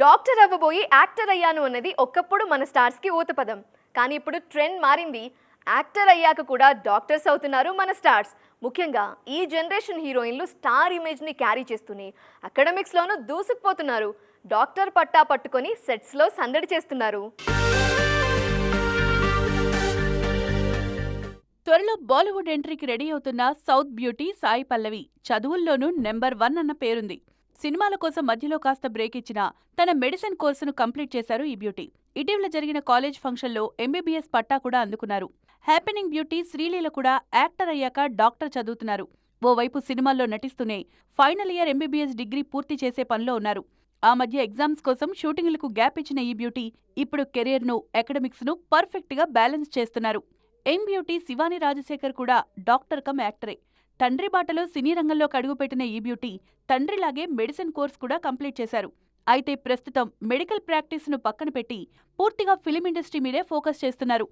Doctor అవ్వబోయి actor అయ్యాను అన్నది ఒకప్పుడు మన స్టార్స్కి ఊతపదం. కానీ ఇప్పుడు ట్రెండ్ మారింది. యాక్టర్ అయ్యాక కూడా డాక్టర్స్ అవుతున్నారు మన స్టార్స్. ముఖ్యంగా ఈ జనరేషన్ హీరోయిన్లు స్టార్ ఇమేజ్ని క్యారీ చేస్తూనే అకాడమిక్స్లోనూ దూసుకుపోతున్నారు. డాక్టర్ పట్టా పట్టుకొని సెట్స్లో సందడి చేస్తున్నారు. త్వరలో బాలీవుడ్ ఎంట్రీకి రెడీ అవుతున్న సౌత్ బ్యూటీ సాయి పల్లవి చదువుల్లోనూ నెంబర్ వన్ అన్న పేరుంది. సినిమాల కోసం మధ్యలో కాస్త బ్రేక్ ఇచ్చిన తన మెడిసిన్ కోర్సును కంప్లీట్ చేశారు ఈ బ్యూటీ. ఇటీవల జరిగిన కాలేజ్ ఫంక్షన్లో ఎంబీబీఎస్ పట్టా కూడా అందుకున్నారు. హ్యాపెనింగ్ బ్యూటీ శ్రీలీల కూడా యాక్టర్ అయ్యాక డాక్టర్ చదువుతున్నారు. ఓవైపు సినిమాల్లో నటిస్తూనే ఫైనల్ ఇయర్ ఎంబీబీఎస్ డిగ్రీ పూర్తి చేసే పనిలో ఉన్నారు. ఆ మధ్య ఎగ్జామ్స్ కోసం షూటింగ్లకు గ్యాప్ ఇచ్చిన ఈ బ్యూటీ ఇప్పుడు కెరీర్ను అకాడమిక్స్ను పర్ఫెక్ట్గా బ్యాలెన్స్ చేస్తున్నారు. ఎం బ్యూటీ శివాని రాజశేఖర్ కూడా డాక్టర్ కమ్ యాక్టరే. తండ్రి బాటలో సినీ రంగంలోకి అడుగుపెట్టిన ఈ బ్యూటీ తండ్రిలాగే మెడిసిన్ కోర్స్ కూడా కంప్లీట్ చేశారు. అయితే ప్రస్తుతం మెడికల్ ప్రాక్టీస్ను పక్కన పెట్టి పూర్తిగా ఫిలిం ఇండస్ట్రీ మీదే ఫోకస్ చేస్తున్నారు.